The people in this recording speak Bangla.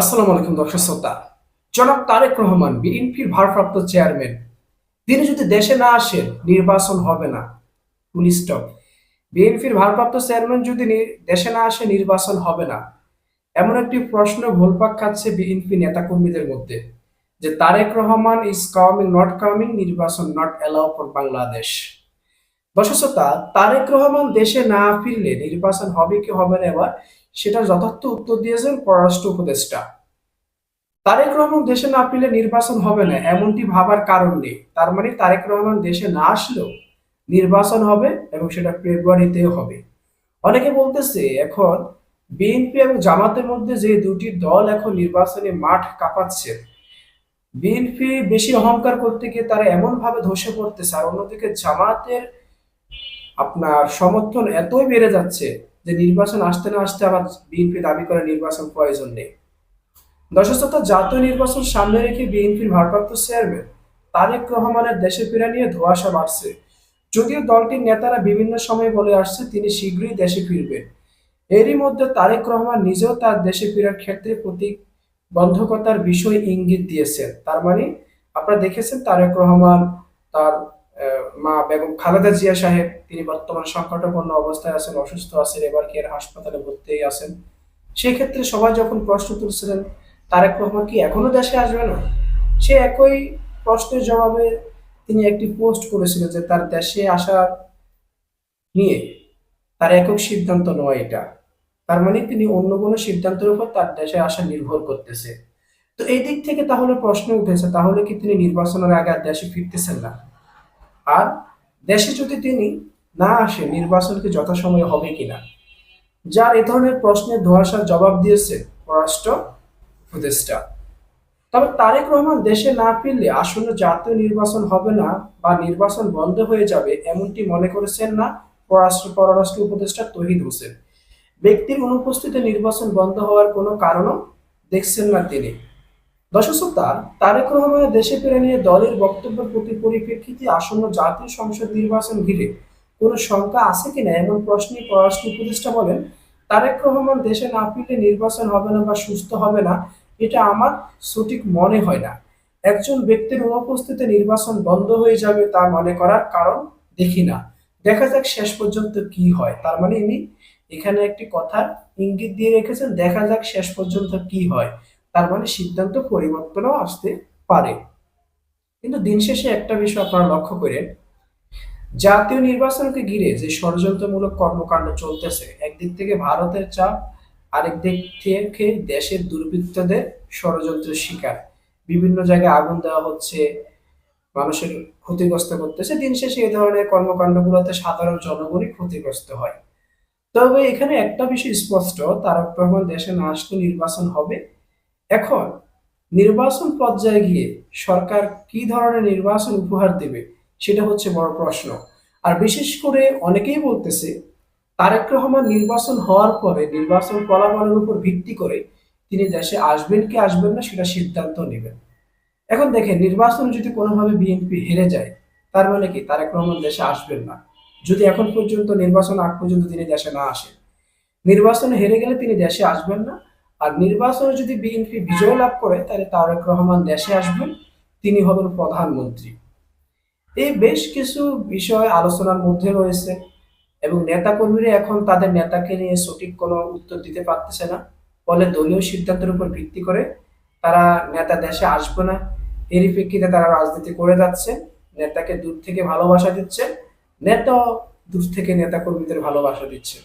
আসসালামু আলাইকুম, দর্শক শ্রোতা। জনাব তারেক রহমান, বিএনপির ভারপ্রাপ্ত চেয়ারম্যান। তিনি যদি দেশে না আসেন, নির্বাচন হবে না। পুলিশ স্টপ বিএনপির ভারপ্রাপ্ত চেয়ারম্যান যদি দেশে না আসে, নির্বাচন হবে না। এমন একটি প্রশ্ন ঘোলপাক খাচ্ছে বিএনপি নেতাকর্মীদের মধ্যে, যে Tarek Rahman is coming not coming নির্বাচন নট অ্যালাউ ফর বাংলাদেশ দর্শক তারেক রহমান দেশে না ফিরলে নির্বাচন হবে কি হবে না এবার সেটা যথার্থ উত্তর দিয়েছেন পররাষ্ট্র উপদেষ্টা। তারেক রহমান দেশে না ফিরলে নির্বাচন হবে না, এমনটি ভাবার কারণ নেই। তার মানে তারেক রহমান দেশে না আসলেও নির্বাচন হবে এবং সেটা ফেব্রুয়ারিতেও হবে। অনেকে বলতেছে, এখন বিএনপি এবং জামাতের মধ্যে যে দুটি দল এখন নির্বাচনে মাঠ কাঁপাচ্ছে, বিএনপি বেশি অহংকার করতে গিয়ে তারা এমন ভাবে ধসে পড়তেছে আর অন্যদিকে জামাতের আপনার সমর্থন এতই বেড়ে যাচ্ছে যে নির্বাচন আসতে না আসতে আবার বিএনপি দাবি করে নির্বাচন প্রয়োজন নেই। দর্শক, জাতীয় নির্বাচন সামনে রেখে বিএনপির ভারপ্রাপ্ত চেয়ারম্যান তারেক রহমানের দেশে ফেরা নিয়ে ধোঁয়াশা বাড়ছে। যদিও দলটির নেতারা বিভিন্ন সময় বলে আসছে তিনি শীঘ্রই দেশে ফিরবেন। এরই মধ্যে তারেক রহমান নিজেও তার দেশে ফেরার ক্ষেত্রে প্রতিবন্ধকতার বিষয় ইঙ্গিত দিয়েছেন। তার মানে আপনারা দেখেছেন তারেক রহমান তার মা বেগম খালেদা জিয়া সাহেব, তিনি বর্তমানে সংকটাপন্ন অবস্থায় আছেন, অসুস্থ আছেন, এবার কি হাসপাতালে ভর্তি আছেন? সেই ক্ষেত্রে সবাই যখন প্রশ্ন তুলছিলেন, তারেক রহমান কি এখনও দেশে আসবে না? সে একই প্রশ্নের জবাবে তিনি একটি পোস্ট করেছিলেন যে তার দেশে আসার নিয়ে তার একক সিদ্ধান্ত নয় এটা। তার মানে তিনি অন্য কোনো সিদ্ধান্তের উপর তার দেশে আসা নির্ভর করতেছে। তো এই দিক থেকে তাহলে প্রশ্ন উঠেছে, তাহলে কি তিনি নির্বাচনের আগে আর দেশে ফিরতেছেন না? আর দেশে যদি তিনি না আসে, নির্বাচন কি যথাসময়ে হবে কিনা? যার এ ধরনের প্রশ্নের ধোয়াশার জবাব দিয়েছে পররাষ্ট্র উপদেষ্টা। তবে তারেক রহমান দেশে না ফিরলে আসন্ন জাতীয় নির্বাচন হবে না বা নির্বাচন বন্ধ হয়ে যাবে এমনটি মনে করেছেন না পররাষ্ট্র পররাষ্ট্র উপদেষ্টা তহিদ হোসেন। ব্যক্তির অনুপস্থিতিতে নির্বাচন বন্ধ হওয়ার কোনো কারণও দেখছেন না তিনি। দর্শক তারেক রহমানের দেশে ফিরে নিয়ে দলের বক্তব্যের প্রতি পরিপ্রেক্ষিতে আসন্ন জাতীয় সংসদ নির্বাচন ঘিরে কোনো শঙ্কা আছে কিনা এমন প্রশ্নে পররাষ্ট্র উপদেষ্টা বলেন, তারেক রহমান দেশে না ফিরলে নির্বাচন হবে না বা সুস্থ হবে না, এটা আমার সঠিক মনে হয় না। একজন ব্যক্তির অনুপস্থিতিতে নির্বাচন বন্ধ হয়ে যাবে তা মনে করার কারণ দেখি না। দেখা যাক শেষ পর্যন্ত কি হয়। তার মানে ইনি এখানে একটি কথার ইঙ্গিত দিয়ে রেখেছেন, দেখা যাক শেষ পর্যন্ত কি হয়। তার মানে সিদ্ধান্ত পরিবর্তনও আসতে পারে। কিন্তু দিন শেষে একটা বিষয় আপনারা লক্ষ্য করেন, জাতীয় নির্বাচনকে ঘিরে যে ষড়যন্ত্রমূলক কর্মকাণ্ড চলতেছে, একদিক থেকে ভারতের চাপ, আরেক দিক থেকে দেশের দুর্বৃত্তদের ষড়যন্ত্রের শিকার। বিভিন্ন জায়গায় আগুন দেওয়া হচ্ছে, মানুষের ক্ষতিগ্রস্ত করতেছে। দিন শেষে এই ধরনের কর্মকাণ্ডগুলোতে সাধারণ জনগণই ক্ষতিগ্রস্ত হয়। তবে এখানে একটা বিষয় স্পষ্ট, তারক রহমান দেশে না আসলে নির্বাচন হবে এখন নির্বাচন পর্যায়ে গিয়ে সরকার কি ধরনের নির্বাচন উপহার দেবে সেটা হচ্ছে বড় প্রশ্ন। আর বিশেষ করে অনেকেই বলতেছে, তারেক রহমান নির্বাচন হওয়ার পরে নির্বাচন ফলাফলের উপর ভিত্তি করে তিনি দেশে আসবেন কি আসবেন না সেটা সিদ্ধান্ত নেবেন। এখন দেখেন, নির্বাচন যদি কোনোভাবে বিএনপি হেরে যায়, তার মানে কি তারেক রহমান দেশে আসবেন না? যদি এখন পর্যন্ত নির্বাচন আগ পর্যন্ত তিনি দেশে না আসেন, নির্বাচন হেরে গেলে তিনি দেশে আসবেন না? আর নির্বাচনে যদি বিএনপি বিজয় লাভ করে, তাহলে তারেক রহমান দেশে আসবেন, তিনি হবেন প্রধানমন্ত্রী। এই বেশ কিছু বিষয় আলোচনার মধ্যে রয়েছে এবং নেতাকর্মীরা এখন তাদের নেতাকে নিয়ে সঠিক কোনো উত্তর দিতে পারতেছে না। ফলে দলীয় সিদ্ধান্তের উপর ভিত্তি করে তারা নেতা দেশে আসবে না। এরই প্রেক্ষিতে তারা রাজনীতি করে যাচ্ছে, নেতাকে দূর থেকে ভালোবাসা দিচ্ছে নেতা দূর থেকে নেতা কর্মীদের ভালোবাসা দিচ্ছে।